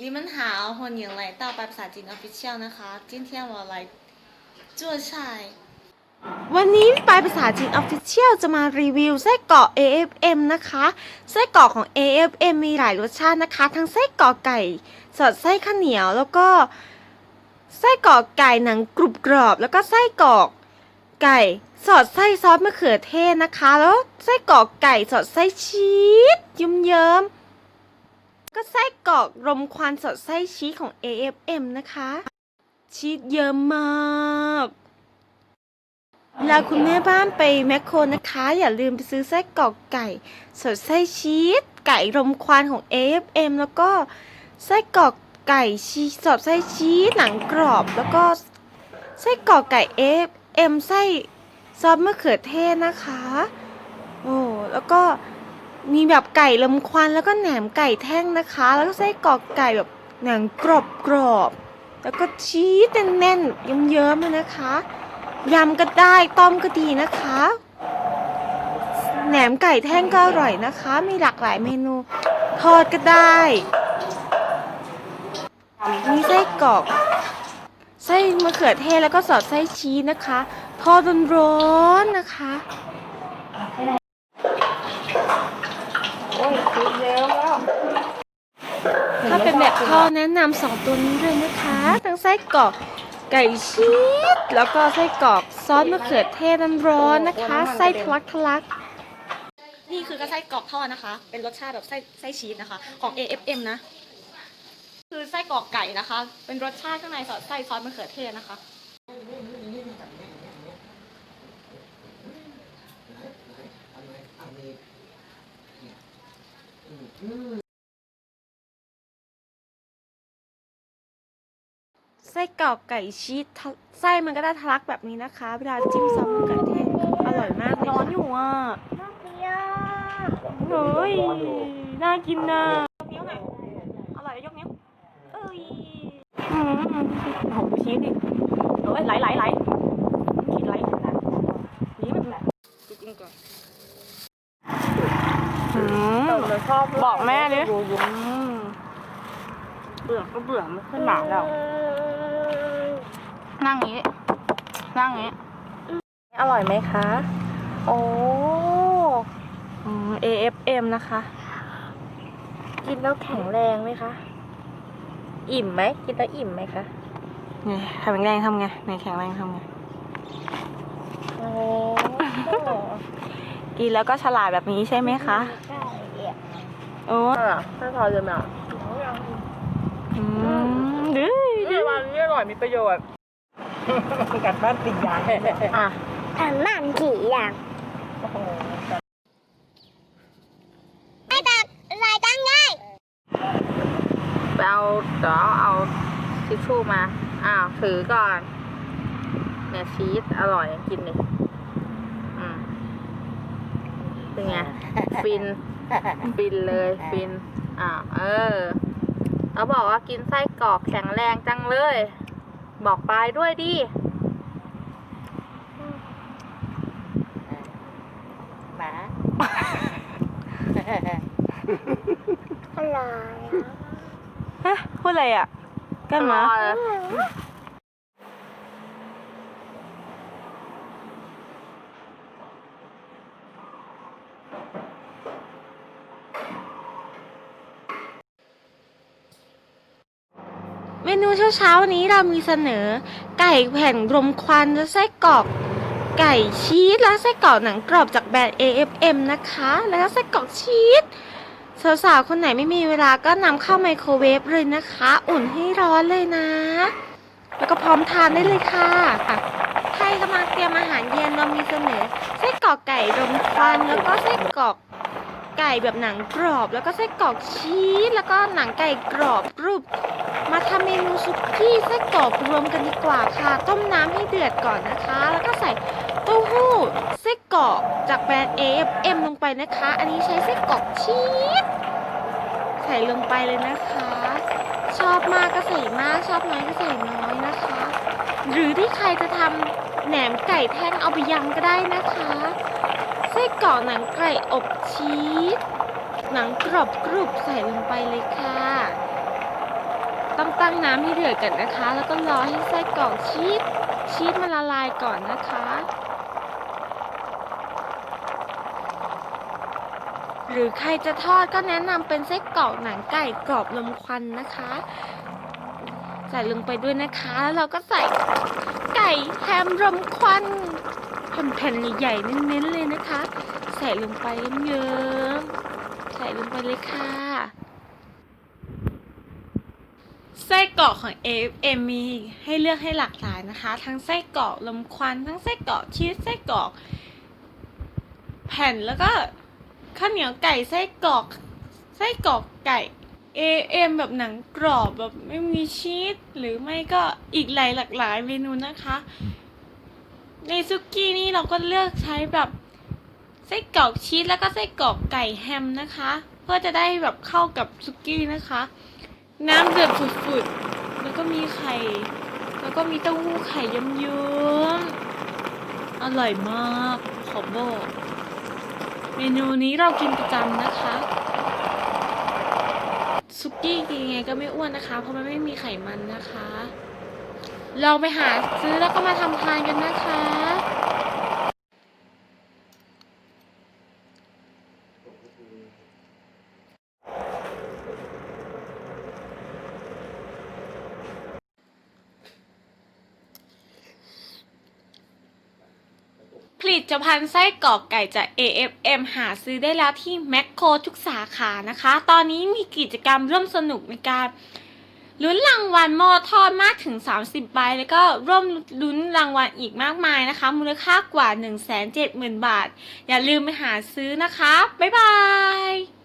你们好，欢迎来到白傻金 Official นะคะ今天我来做菜วันนี้ปลายภาษาจีน Official จะมารีวิวไส้กรอก AFM นะคะ ไส้กรอกของ AFM มีหลายรสชาตินะคะ ทั้งไส้กรอกไก่ สอดไส้ข้าวเหนียว แล้วก็ ไส้กรอกไก่หนังกรุบกรอบ แล้วก็ไส้กรอกไก่ สอดไส้ซอสมะเขือเทศนะคะ แล้วไส้กรอกไก่สอดไส้ชีสยิ้มเยิ้มๆ ก็ไส้กรอกรมควันสอดไส้ชีสของ AFM นะคะ ชีสเยอะมากเวลาคุณแม่บ้านไปแมคโครนะคะ อย่าลืมไปซื้อไส้กรอกไก่สอดไส้ชีสไก่รมควันของ AFM แล้วก็ไส้กรอกไก่ชีสสอดไส้ชีสหนังกรอบแล้วก็ไส้กรอกไก่ AFM ไส้ซอสมะเขือเทศนะคะโอ้แล้วก็ มีแบบไก่ลมควันแล้วก็แหนมไก่แท่งนะคะ แล้วก็ไส้กรอกไก่แบบหนังกรอบกรอบๆแล้วก็ชีสแน่นๆเยิ้มๆเลยนะคะยำก็ได้ต้มก็ดีนะคะ แหนมไก่แท่งก็อร่อยนะคะ มีหลากหลายเมนูทอดก็ได้ มีไส้กรอกไส้มะเขือเทศแล้วก็สอดไส้ชีสนะคะ ทอดร้อนๆนะคะ โอ้ยคิดเยอะแล้ว ถ้าเป็นแบบทอดแนะนำสองตัวนี้เลยนะคะ ทั้งไส้กรอกไก่ชีสแล้วก็ไส้กรอกซอสมะเขือเทศร้อนๆนะคะ ไส้ทะลักทะลักนี่คือก็ไส้กรอกทอดนะคะ เป็นรสชาติแบบไส้ไส้ชีสนะคะ ของ AFM นะ คือไส้กรอกไก่นะคะ เป็นรสชาติข้างในสอดไส้ซอสมะเขือเทศนะคะ ไส้กรอกไก่ชีสทะไส้มันก็ได้ทะลักแบบนี้นะคะ เวลาจิ้มซอสมะเขือเทศอร่อยมากเลยร้อนอยู่อะน่าเกลียดเฮ้ยน่ากินนะยกนิ้วหน่อยอร่อยยกนิ้วเอ้ยอืมโอ้โหชีสดิโอ้ยไหลไหลไหลชีสไหลนี่มันแหละจริงๆก่อนอืมเราชอบบอกแม่ดิอยู่อยู่เบื่อก็เบื่อไม่ขึ้นหนาแล้ว นั่งอย่างนี้ นั่งอย่างนี้ อร่อยไหมคะ โอ้อืม AFM นะคะ กินแล้วแข็งแรงไหมคะ อิ่มไหม กินแล้วอิ่มไหมคะนี่แข็งแรงทำไงไหนแข็งแรงทำไง โอ้กินแล้วก็ฉลาดแบบนี้ใช่ไหมคะ ใช่โอ้อะถ้าพอจะมาอืมดื้อ นี่วันนี้อร่อยมีประโยชน์ กัดบ้านติดยางอะทำมันกี่อย่างโอ้โหไม่ตัดอะไรตั้งง่ายไปเอาเดี๋ยวเอาทิชชู่มา อ้าวถือก่อน เนี่ยชีสอร่อยกินดิอืมเป็นไง ฟิน ฟินเลยฟิน อ่าเออเขาบอกว่ากินไส้กรอกแข็งแรงจังเลย บอกปลายด้วยดิหมาอะไรฮะพูดอะไรอะ กันมา รอ เมนูเช้าๆนนี้เรามีเสนอ ไก่แผ่นรมควันและไส้กรอกไก่ชีสและไส้กรอกหนังกรอบจากแบรนด์ AFM นะคะ แล้วก็ไส้กรอกชีสสาวๆคนไหนไม่มีเวลาก็นำเข้าไมโครเวฟเลยนะคะ อุ่นให้ร้อนเลยนะ แล้วก็พร้อมทานได้เลยค่ะค่ะใครกำลังเตรียมอาหารเย็นเรามีเสนอไส้กรอกไก่รมควันแล้วก็ไส้กรอกไก่แบบหนังกรอบ แล้วก็ไส้กรอกชีสแล้วก็หนังไก่กรอบรูป มาทำเมนูซุกี้ไส้กรอกรวมกันดีกว่าค่ะ ต้มน้ำให้เดือดก่อนนะคะ แล้วก็ใส่เต้าหู้ไส้กรอกจากแบรนด์ AFM ลงไปนะคะ อันนี้ใช้ไส้กรอกชีสใส่ลงไปเลยนะคะ ชอบมากก็ใส่มาก ชอบน้อยก็ใส่น้อยนะคะ หรือที่ใครจะทำแหนมไก่แท่งเอาไปยำก็ได้นะคะไส้กรอกหนังไก่อบชีสหนังกรอบกรุบใส่ลงไปเลยค่ะ ต้องตั้งน้ำให้เดือดก่อนนะคะ แล้วก็รอให้ไส้กรอกชีสชีสมันละลายก่อนนะคะ หรือใครจะทอดก็แนะนำเป็นไส้กรอกหนังไก่กรอบลมควันนะคะ ใส่ลงไปด้วยนะคะ แล้วเราก็ใส่ไก่แฮมรมควันแผ่นๆใหญ่ๆเน้นๆเลยนะคะ ใส่ลงไปเยิ้มๆใส่ลงไปเลยค่ะ ไส้กรอกของ AFM มีให้เลือกให้หลากหลายนะคะ ทั้งไส้กรอกลมควัน ทั้งไส้กรอกชีสไส้กรอก แผ่นแล้วก็ข้าวเหนียวไก่ไส้กรอกไส้กรอกไก่ AM แบบหนังกรอบแบบไม่มีชีสหรือไม่ก็อีกหลายหลากหลายเมนูนะคะ ในซุกี้นี่เราก็เลือกใช้แบบไส้กรอกชีสแล้วก็ไส้กรอกไก่แฮมนะคะ เพื่อจะได้แบบเข้ากับซุกี้นะคะ น้ำเดือดฝุดๆ แล้วก็มีไข่ แล้วก็มีเต้าหู้ไข่เยิ้มๆ อร่อยมาก ขอบอก เมนูนี้เรากินประจำนะคะซุกี้กินยังไงก็ไม่อ้วนนะคะ เพราะมันไม่มีไขมันนะคะ ลองไปหาซื้อแล้วก็มาทำทานกันนะคะ ผ ลิตภัณฑ์ไส้กรอกไก่จาก AFM หาซื้อได้แล้วที่แมคโครทุกสาขานะคะ ตอนนี้มีกิจกรรมร่วมสนุกในการลุ้นรางวัลหม้อทอดมากถึง 30 ใบ แล้วก็ร่วมลุ้นรางวัลอีกมากมายนะคะ มูลค่ากว่า 170,000 บาท อย่าลืมไปหาซื้อนะคะ บ๊ายบาย